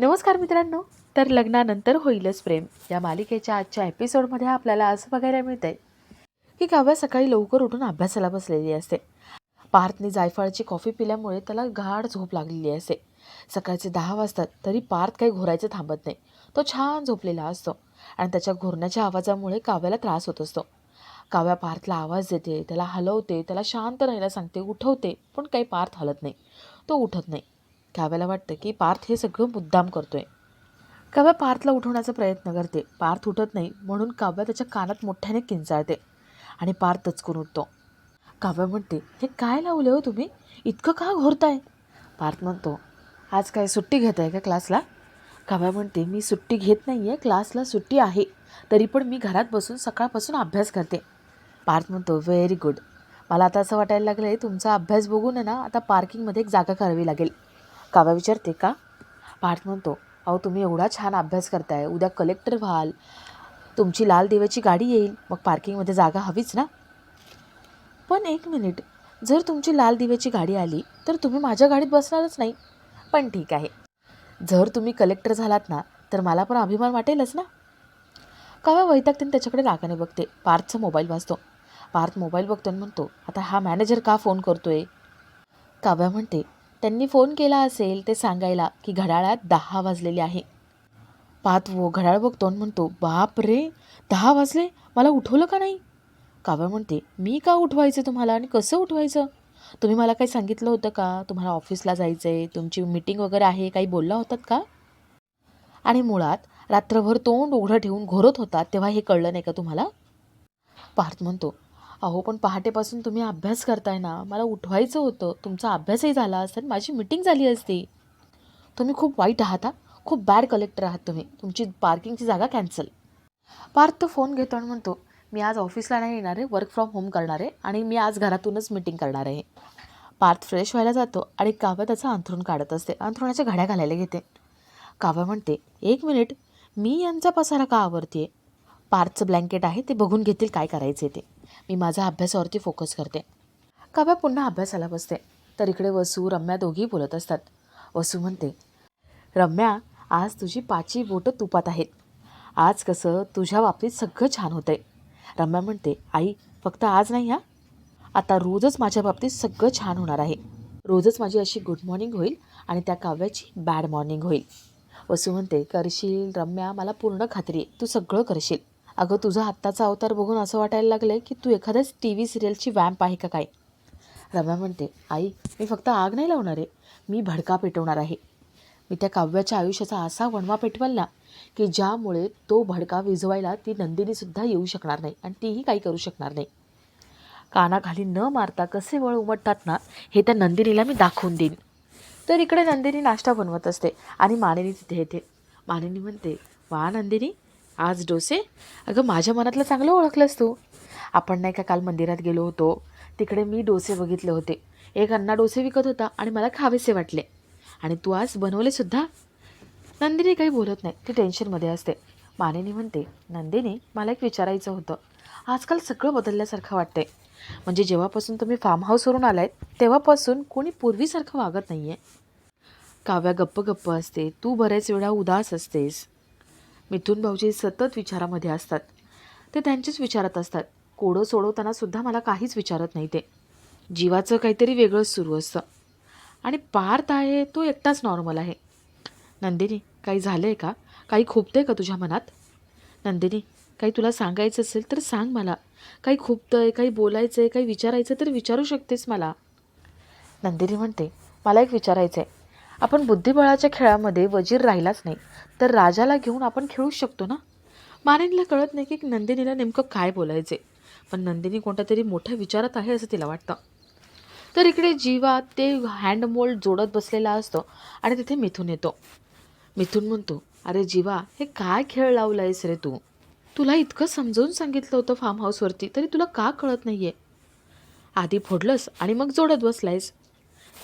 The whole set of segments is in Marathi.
नमस्कार मित्रांनो तर लग्नानंतर होईलच प्रेम. या मालिकेच्या आजच्या एपिसोडमध्ये आपल्याला असं बघायला मिळतंय की काव्या सकाळी लवकर उठून अभ्यासाला बसलेली असते. पार्थने जायफळाची कॉफी पिल्यामुळे त्याला गाढ झोप लागलेली असते. सकाळचे दहा वाजतात तरी पार्थ काही घोरायचं थांबत नाही. तो छान झोपलेला असतो आणि त्याच्या घोरण्याच्या आवाजामुळे काव्याला त्रास होत असतो. काव्या पार्थला आवाज देते त्याला हलवते त्याला शांत राहायला सांगते उठवते पण काही पार्थ हलत नाही. तो उठत नाही. काव्याला वाटतं की पार्थ हे सगळं मुद्दाम करतोय. काव्या पार्थला उठवण्याचा प्रयत्न करते. पार्थ उठत नाही म्हणून काव्या त्याच्या कानात मोठ्याने किंचाळते आणि पार्थ दचकून उठतो. काव्या म्हणते हे काय लावले हो तुम्ही? इतकं का घोरताय? पार्थ म्हणतो आज काय सुट्टी घेत आहे का क्लासला? काव्या म्हणते मी सुट्टी घेत नाही आहे क्लासला सुट्टी आहे. तरी पण मी घरात बसून सकाळपासून अभ्यास करते. पार्थ म्हणतो व्हेरी गुड. मला आता असं वाटायला लागलं आहे तुमचा अभ्यास बघून आहे ना आता पार्किंगमध्ये एक जागा करावी लागेल. काव्या विचारते का? पार्थ म्हणतो अहो तुम्ही एवढा छान अभ्यास करताय. उद्या कलेक्टर व्हाल. तुमची लाल देवाची गाडी येईल. मग पार्किंगमध्ये जागा हवीच ना? पण एक मिनिट जर तुमची लाल दिव्याची गाडी आली तर तुम्ही माझ्या गाडीत बसणारच नाही. पण ठीक आहे. जर तुम्ही कलेक्टर झालात ना तर मला पण अभिमान वाटेलच ना. काव्या वैतागतीने त्याच्याकडे रागाने बघते. पार्थचा मोबाईल वाचतो पार्थ मोबाईल बघतो आणि म्हणतो आता हा मॅनेजर का फोन करतोय? काव्या म्हणते त्यांनी फोन केला असेल ते सांगायला की घड्याळात दहा वाजलेले आहे. पार्थ घड्याळ बघतो म्हणतो बाप रे दहा वाजले? मला उठवलं का नाही? काव्या म्हणते मी का उठवायचं तुम्हाला आणि कसं उठवायचं? तुम्ही मला काही सांगितलं होतं का? तुम्हाला ऑफिसला जायचं आहे तुमची मीटिंग वगैरे आहे? काही बोलला होतात का? आणि मुळात रात्रभर तोंड उघडं ठेवून घोरत होता तेव्हा हे कळलं नाही का तुम्हाला? पार्थ म्हणतो अहो पण पहाटेपासून तुम्ही अभ्यास करताय ना. मला उठवायचं होतं. तुमचा अभ्यासही झाला असेल. माझी मीटिंग झाली असती. तुम्ही खूप वाईट आहात हा. खूप बॅड कलेक्टर आहात तुम्ही. तुमची पार्किंगची जागा कॅन्सल पार्थ तो फोन घेतो आणि म्हणतो मी आज ऑफिसला नाही येणार आहे. वर्क फ्रॉम होम करणार आहे. आणि मी आज घरातूनच मीटिंग करणार आहे. पार्थ फ्रेश व्हायला जातो आणि काव्या त्याचं अंथरूण काढत असते. अंथरुणाच्या घड्या घालायला घेते. काव्या म्हणते एक मिनिट मी यांचा पसारा का आवरते पार्थचं ब्लँकेट आहे ते बघून घेतील काय करायचे ते. मी माझा अभ्यासावरती फोकस करते. काव्या पुन्हा अभ्यासाला बसते. तर इकडे वसू रम्या दोघी बोलत असतात. वसू म्हणते रम्या आज तुझी पाची बोटं तुपात आहेत. आज कसं तुझ्या बाबतीत सगळं छान होतंय. रम्या म्हणते आई फक्त आज नाही हा? आता रोजच माझ्या बाबतीत सगळं छान होणार आहे. रोजच माझी अशी गुड मॉर्निंग होईल आणि त्या काव्याची बॅड मॉर्निंग होईल. वसू म्हणते करशील रम्या मला पूर्ण खात्री आहे. तू सगळं करशील. अगं तुझा आत्ताचा अवतार बघून असं वाटायला लागलं आहे की तू एखाद्याच टी व्ही सिरियलची वॅम्प आहे का काय? रम्या म्हणते आई मी फक्त आग नाही लावणार आहे. मी भडका पेटवणार आहे. मी त्या काव्याच्या आयुष्याचा असा वणवा पेटवाल ना की ज्यामुळे तो भडका विझवायला ती नंदिनीसुद्धा येऊ शकणार नाही आणि तीही काही करू शकणार नाही. कानाखाली न मारता कसे वळ उमटतात ना हे त्या नंदिनीला मी दाखवून देईन. तर इकडे नंदिनी नाश्ता बनवत असते आणि मानिनी तिथे येते. मानिनी म्हणते वा नंदिनी आज डोसे? अगं माझ्या मनातलं चांगलं ओळखलंस तू. आपण नाही का काल मंदिरात गेलो होतो? तिकडे मी डोसे बघितले होते. एक अण्णा डोसे विकत होता आणि मला खावेसे वाटले. आणि तू आज बनवलेसुद्धा नंदिनी काही बोलत नाही. ती टेन्शनमध्ये असते. मानेनी म्हणते नंदिनी मला एक विचारायचं होतं. आजकाल सगळं बदलल्यासारखं वाटतंय. म्हणजे जेव्हापासून तुम्ही फार्म हाऊसवरून आलाय तेव्हापासून कोणी पूर्वीसारखं वागत नाही आहे काव्या गप्प गप्प असते. तू बऱ्याच वेळा उदास असतेस. मिथून भाऊजी सतत विचारामध्ये असतात. ते त्यांचेच विचारत असतात. कोडं सोडवताना सुद्धा मला काहीच विचारत नाही ते. जीवाचं काहीतरी वेगळंच सुरू असतं. आणि पार्थ आहे तो एकटाच नॉर्मल आहे. नंदिनी काही झालं आहे का? काही खुपतं आहे का तुझ्या मनात? नंदिनी काही तुला सांगायचं असेल तर सांग मला. काही खुपतं आहे काही बोलायचं आहे काही विचारायचं तर विचारू शकतेस मला. नंदिनी म्हणते मला एक विचारायचं आहे आपण बुद्धिबळाच्या खेळामध्ये वजीर राहिलाच नाही तर राजाला घेऊन आपण खेळू शकतो ना? मानिनीला कळत नाही की नंदिनीला नेमकं काय बोलायचे पण नंदिनी कोणत्या तरी मोठ्या विचारात आहे असं तिला वाटतं. तर इकडे जीवा ते हँडमोल्ड जोडत बसलेला असतो आणि तिथे मिथून येतो. मिथून म्हणतो अरे जीवा हे काय खेळ लावला आहेस रे तू? तुला इतकं समजवून सांगितलं होतं फार्म हाऊसवरती तरी तुला का कळत नाही आहे आधी फोडलंस आणि मग जोडत बसलायस.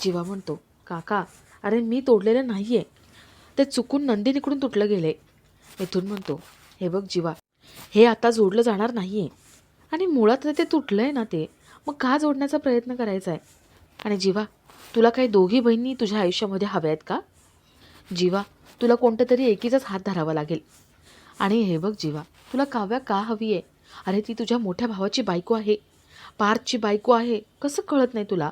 जीवा म्हणतो काका अरे मी तोडलेलं नाही आहे ते चुकून नंदिनीकडून तुटलं गेलं. आहे मिथून म्हणतो हे बघ जीवा हे आता जोडलं जाणार नाही आहे आणि मुळात ते तुटलं आहे ना ते. मग का जोडण्याचा प्रयत्न करायचा आहे आणि जीवा तुला काही दोघी बहिणी तुझ्या आयुष्यामध्ये हव्या आहेत का? जीवा तुला कोणतं तरी एकीचाच हात धरावा लागेल. आणि हे बघ जीवा तुला काव्या का हवी आहे अरे ती तुझ्या मोठ्या भावाची बायको आहे. पार्थची बायको आहे. कसं कळत नाही तुला?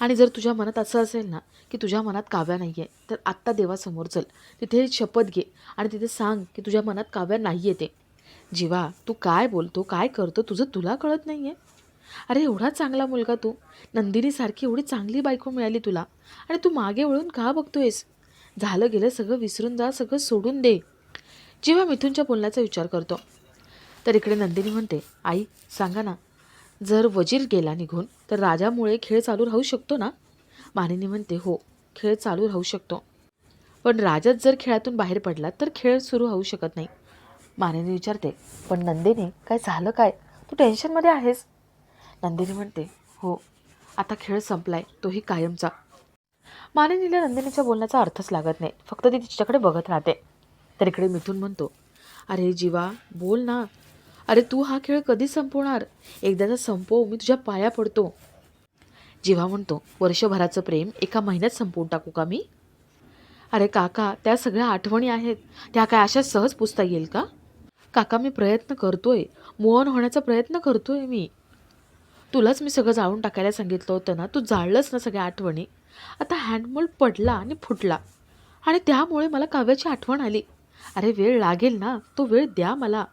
आणि जर तुझ्या मनात असं असेल ना की तुझ्या मनात काव्या नाही आहे तर आत्ता देवासमोर चल. तिथे शपथ घे आणि तिथे सांग की तुझ्या मनात काव्या नाही आहे ते. जीवा तू काय बोलतो काय करतो तुझं तुला कळत नाही आहे अरे एवढा चांगला मुलगा तू. नंदिनीसारखी एवढी चांगली बायको मिळाली तुला. आणि तू मागे वळून का बघतोयस? झालं गेलं सगळं विसरून जा सगळं सोडून दे. जेव्हा मिथूनच्या बोलण्याचा विचार करतो. तर इकडे नंदिनी म्हणते आई सांगा ना जर वजीर गेला निघून तर राजामुळे खेळ चालू राहू शकतो ना? मानिनी म्हणते हो खेळ चालू राहू शकतो. पण राजाच जर खेळातून बाहेर पडला तर खेळ सुरू होऊ शकत नाही. मानिनी विचारते पण नंदिनी काय झालं काय? तू टेन्शनमध्ये आहेस? नंदिनी म्हणते हो आता खेळ संपलाय तोही कायमचा. मानिनीला नंदिनीच्या बोलण्याचा अर्थच लागत नाही फक्त ती तिच्याकडे बघत राहते. तर इकडे मिथून म्हणतो अरे जीवा बोल ना. अरे तू हा खेळ कधी संपवणार? एकदाचा संपव मी तुझ्या पाया पडतो. जेव्हा म्हणतो वर्षभराचं प्रेम एका महिन्यात संपवून टाकू का मी? अरे काका त्या सगळ्या आठवणी आहेत. त्या काय अशा सहज पुसता येईल का? काका मी प्रयत्न करतोय. मोहन होण्याचा प्रयत्न करतोय मी. तुलाच मी सगळं जाळून टाकायला सांगितलं होतं ना? तू जाळलंच ना सगळ्या आठवणी? आता हँडमोल्ड पडला आणि फुटला. आणि त्यामुळे मला काव्याची आठवण आली. अरे वेळ लागेल ना? तो वेळ द्या मला.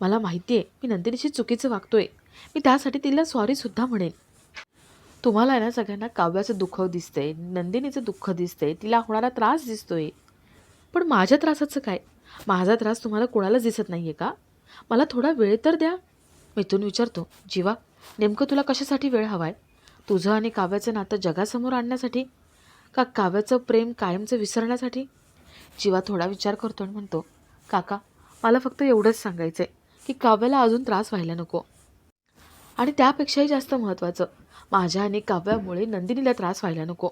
मला माहिती आहे मी नंदिनीशी चुकीचं वागतोय. मी त्यासाठी तिला सॉरीसुद्धा म्हणेन. तुम्हाला ना सगळ्यांना काव्याचं दुःख दिसतंय नंदिनीचं दुःख दिसतंय तिला होणारा त्रास दिसतोय. पण माझ्या त्रासाचं काय? माझा त्रास तुम्हाला कोणालाच दिसत नाही आहे का? मला थोडा वेळ तर द्या. मिथून विचारतो जीवा नेमकं तुला कशासाठी वेळ हवा आहे तुझं आणि काव्याचं नातं जगासमोर आणण्यासाठी? का काव्याचं प्रेम कायमचं विसरण्यासाठी? जीवा थोडा विचार करतो आणि म्हणतो काका मला फक्त एवढंच सांगायचं आहे की काव्याला अजून त्रास व्हायला नको. आणि त्यापेक्षाही जास्त महत्त्वाचं माझ्या आणि काव्यामुळे नंदिनीला त्रास व्हायला नको.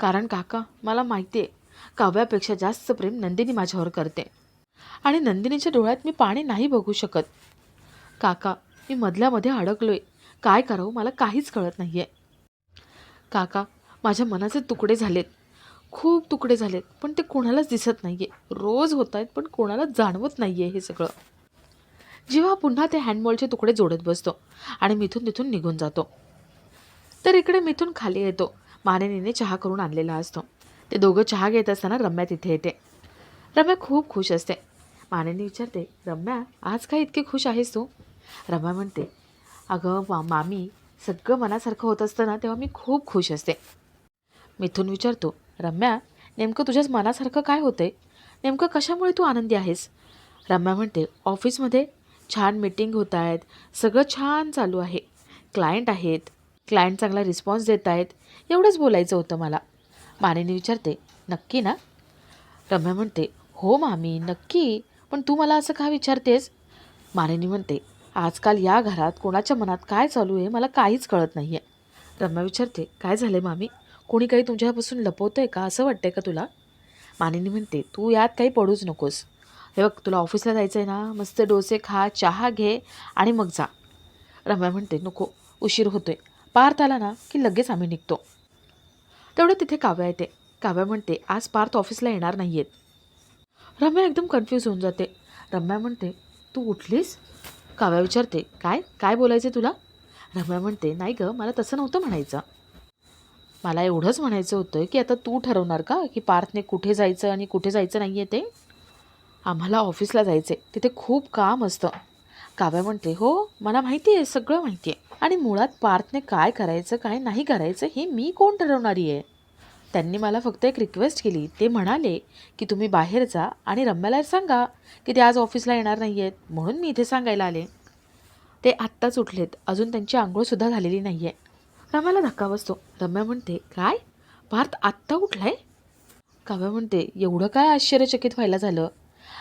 कारण काका मला माहिती आहे काव्यापेक्षा जास्त प्रेम नंदिनी माझ्यावर करते. आणि नंदिनीच्या डोळ्यात मी पाणी नाही बघू शकत. काका मी मधल्यामध्ये अडकलोय. काय करावं मला काहीच कळत नाही आहे काका माझ्या मनाचे तुकडे झालेत. खूप तुकडे झालेत पण ते कोणालाच दिसत नाही आहे रोज होत आहेत पण कोणालाच जाणवत नाही आहे हे सगळं. जेव्हा पुन्हा ते हँडमॉलचे तुकडे जोडत बसतो आणि मिथून तिथून निघून जातो. तर इकडे मिथून खाली येतो. मानेनीने चहा करून आणलेला असतो. ते दोघं चहा घेत असताना रम्या तिथे येते. रम्या खूप खुश असते. मानेनी विचारते रम्या आज काय इतकी खुश आहेस तू? रम्या म्हणते अगं मा मामी सगळं मनासारखं होत असतं ना तेव्हा मी खूप खुश असते. मिथून विचारतो रम्या नेमकं तुझ्याच मनासारखं काय होतंय? नेमकं कशामुळे तू आनंदी आहेस? रम्या म्हणते ऑफिसमध्ये छान मीटिंग होत आहेत. सगळं छान चालू आहे. क्लायंट आहेत. क्लायंट चांगला रिस्पॉन्स देत आहेत. एवढंच बोलायचं होतं मला. मानेने विचारते नक्की ना? रम्या म्हणते हो मामी नक्की. पण तू मला असं का विचारतेस? मानेनी म्हणते आजकाल या घरात कोणाच्या मनात काय चालू आहे मला काहीच कळत नाही आहे रम्या विचारते काय झालं मामी? कोणी काही तुमच्यापासून लपवतं आहे का? असं वाटतंय का तुला? मानेनी म्हणते तू यात काही पडूच नकोस. हे बघ तुला ऑफिसला जायचं आहे ना मस्त डोसे खा चहा घे आणि मग जा. रम्या म्हणते नको उशीर होतोय. पार्थ आला ना की लगेच आम्ही निघतो. तेवढं तिथे काव्या येते. काव्या म्हणते आज पार्थ ऑफिसला येणार नाही आहेत रम्या एकदम कन्फ्यूज होऊन जाते. रम्या म्हणते तू उठलीस? काव्या विचारते काय? काय बोलायचं तुला? रम्या म्हणते नाही गं मला तसं नव्हतं म्हणायचं. मला एवढंच म्हणायचं होतं की आता तू ठरवणार का की पार्थने कुठे जायचं आणि कुठे जायचं नाही आहे ते? आम्हाला ऑफिसला जायचं आहे तिथे खूप काम असतं. काव्या म्हणते हो मला माहिती आहे सगळं माहिती आहे आणि मुळात पार्थने काय करायचं काय नाही करायचं हे मी कोण ठरवणारी आहे त्यांनी मला फक्त एक रिक्वेस्ट केली. ते म्हणाले की तुम्ही बाहेर जा आणि रम्याला सांगा की ते आज ऑफिसला येणार नाही आहेत म्हणून मी इथे सांगायला आले. ते आत्ताच उठलेत. अजून त्यांची आंघोळसुद्धा झालेली नाही आहे रम्याला धक्का बसतो. रम्या म्हणते काय? पार्थ आत्ता उठलाय? काव्या म्हणते एवढं काय आश्चर्यचकित व्हायला झालं?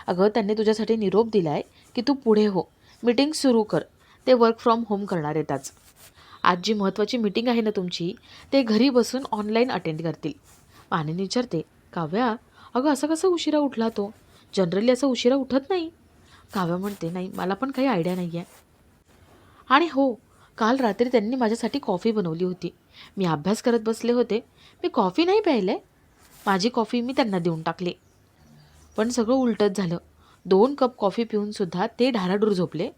अगं त्यांनी तुझ्यासाठी निरोप दिला आहे की तू पुढे हो. मीटिंग सुरू कर. ते वर्क फ्रॉम होम करणार आहेत आज. आज जी महत्त्वाची मीटिंग आहे ना तुमची ते घरी बसून ऑनलाईन अटेंड करतील. मानेने विचारते काव्या अगं असं कसं उशिरा उठला तो? जनरली असं उशिरा उठत नाही. काव्या म्हणते नाही मला पण काही आयडिया नाही आहे आणि हो काल रात्री त्यांनी माझ्यासाठी कॉफी बनवली होती. मी अभ्यास करत बसले होते. मी कॉफी नाही प्यायले. माझी कॉफी मी त्यांना देऊन टाकली. पण सगळं उलटच झालं. दोन कप कॉफी पिऊनसुद्धा ते ढाराडूर झोपले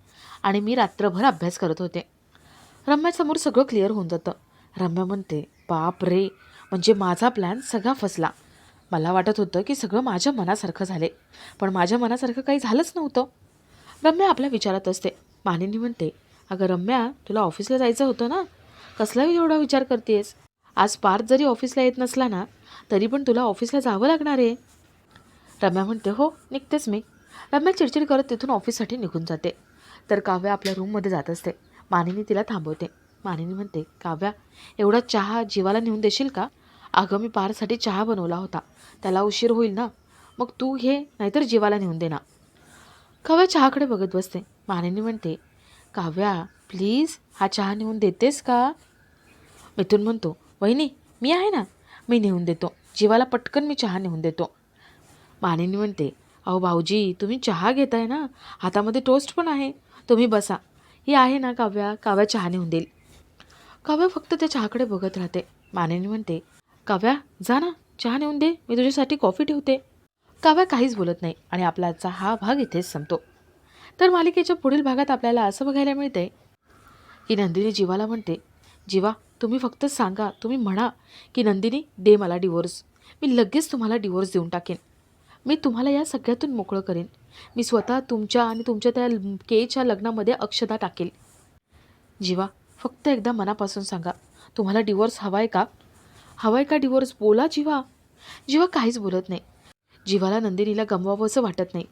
आणि मी रात्रभर अभ्यास करत होते. रम्यासमोर सगळं क्लिअर होऊन जातं. रम्या म्हणते बाप रे म्हणजे माझा प्लॅन सगळा फसला. मला वाटत होतं की सगळं माझ्या मनासारखं झाले पण माझ्या मनासारखं काही झालंच नव्हतं. रम्या आपल्या विचारात असते. मानिनी म्हणते अगं रम्या तुला ऑफिसला जायचं होतं ना? कसला एवढा विचार करतेस आज पार्थ जरी ऑफिसला येत नसला ना तरी पण तुला ऑफिसला जावं लागणार आहे. रम्या म्हणते हो निघतेच मी. रम्या चिडचिड करत तिथून ऑफिससाठी निघून जाते. तर काव्या आपल्या रूममध्ये जात असते. मानिनी तिला थांबवते. मानिनी म्हणते काव्या एवढा चहा जीवाला नेऊन देशील का? अगं मी पारसाठी चहा बनवला होता. त्याला उशीर होईल ना? मग तू घे नाहीतर जीवाला नेऊन दे ना. काव्या चहाकडे बघत बसते. मानिनी म्हणते काव्या प्लीज हा चहा नेऊन देतेस का? मिथून म्हणतो वहिनी मी आहे ना? मी नेऊन देतो. जीवाला पटकन मी चहा नेऊन देतो. मानिनी म्हणते अहो भाऊजी तुम्ही चहा घेताय ना? हातामध्ये टोस्ट पण आहे. तुम्ही बसा. ही आहे ना काव्या काव्या चहा होऊन देईल. काव्या फक्त त्या चहाकडे बघत राहते. मानेनी म्हणते काव्या जा ना चहा नेऊन दे. मी तुझ्यासाठी कॉफी ठेवते. काव्या काहीच बोलत नाही आणि आपला आजचा हा भाग इथेच संपतो. तर मालिकेच्या पुढील भागात आपल्याला असं बघायला मिळते की नंदिनी जीवाला म्हणते जीवा तुम्ही फक्त सांगा तुम्ही म्हणा की नंदिनी दे मला डिवोर्स मी लगेच तुम्हाला डिवोर्स देऊन टाकेन. मी तुम्हाला या सगळ्यातून मोकळं करेन. मी स्वतः तुमच्या आणि तुमच्या त्या केच्या लग्नामध्ये अक्षता टाकेल. जीवा फक्त एकदा मनापासून सांगा तुम्हाला डिवोर्स हवा आहे का? हवा आहे का डिवोर्स बोला जीवा. जीवा काहीच बोलत नाही. जीवाला नंदिनीला गमवावं असं वाटत नाही.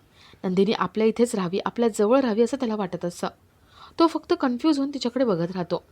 नंदिनी आपल्या इथेच राहावी आपल्या जवळ राहावी असं त्याला वाटत असतं. तो फक्त कन्फ्यूज होऊन तिच्याकडे बघत राहतो.